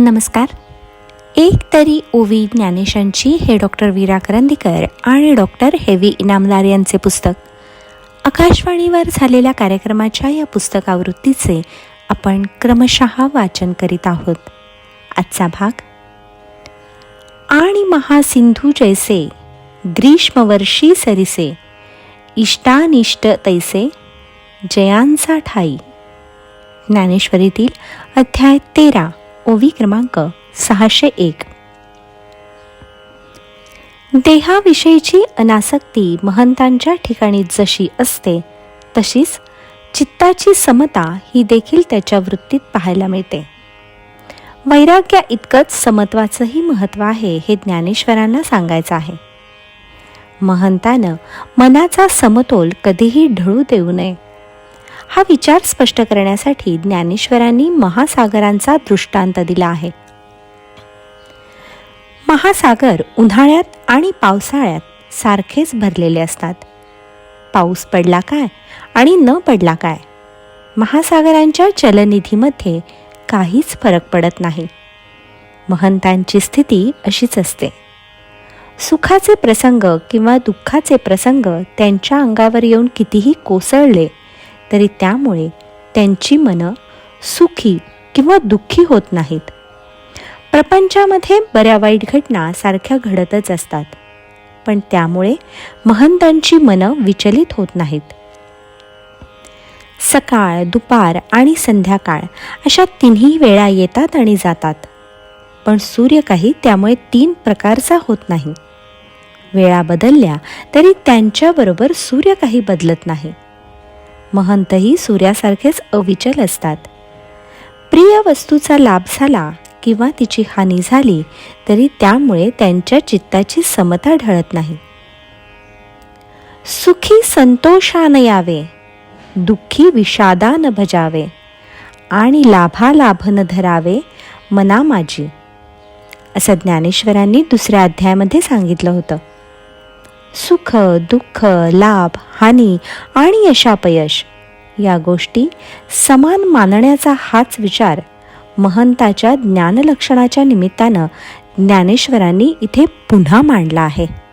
नमस्कार. एक तरी ओवी ज्ञानेशांची हे डॉक्टर वीरा करंदीकर आणि डॉक्टर हेवी इनामदार यांचे पुस्तक. आकाशवाणीवर झालेल्या कार्यक्रमाच्या या पुस्तकावृत्तीचे आपण क्रमशः वाचन करीत आहोत. आजचा भाग आणि महासिंधू जैसे ग्रीष्मवर्षी सरिसे इष्टानिष्ट तैसे जयांचा ठाई. ज्ञानेश्वरीतील अध्याय तेरा. ओवी क्रमांक सहाशे एक. देहाविषयीची अनासक्ती महंतांच्या ठिकाणी जशी असते तशीच चित्ताची समता ही देखील त्याच्या वृत्तीत पाहायला मिळते. वैराग्या इतकंच समत्वाचंही महत्त्व आहे हे ज्ञानेश्वरांना सांगायचं आहे. महंतानं मनाचा समतोल कधीही ढळू देऊ नये. हा विचार स्पष्ट करण्यासाठी ज्ञानेश्वरांनी महासागरांचा दृष्टांत दिला आहे. महासागर उन्हाळ्यात आणि पावसाळ्यात सारखेच भरलेले असतात. पाऊस पडला काय आणि न पडला काय? महासागरांच्या चलनिधीमध्ये काहीच फरक पडत नाही. महंतांची स्थिती अशीच असते. सुखाचे प्रसंग किंवा दुःखाचे प्रसंग त्यांच्या अंगावर येऊन कितीही कोसळले तरी त्यामुळे त्यांची मनं सुखी किंवा दुःखी होत नाहीत. प्रपंचामध्ये बऱ्या वाईट घटना सारख्या घडतच असतात. पण त्यामुळे महंतांची मनं विचलित होत नाहीत. सकाळ दुपार आणि संध्याकाळ अशा तिन्ही वेळा येतात आणि जातात. पण सूर्य काही त्यामुळे तीन प्रकारचा होत नाही. वेळा बदलल्या तरी त्यांच्याबरोबर सूर्य काही बदलत नाही. महंतही सूर्यासारखेच अविचल असतात. प्रिय वस्तूचा लाभ झाला किंवा तिची हानी झाली तरी त्यामुळे त्यांच्या चित्ताची समता ढळत नाही. सुखी संतोषान यावे दुःखी विषादान भजावे आणि लाभालाभ न धरावे मना माझी असं ज्ञानेश्वरांनी दुसऱ्या अध्यायामध्ये सांगितलं होतं. सुख दुःख लाभ हानी आणि यशापयश या गोष्टी समान मानण्याचा हाच विचार महंताच्या ज्ञानलक्षणाच्या निमित्तानं ज्ञानेश्वरांनी इथे पुन्हा मांडला आहे.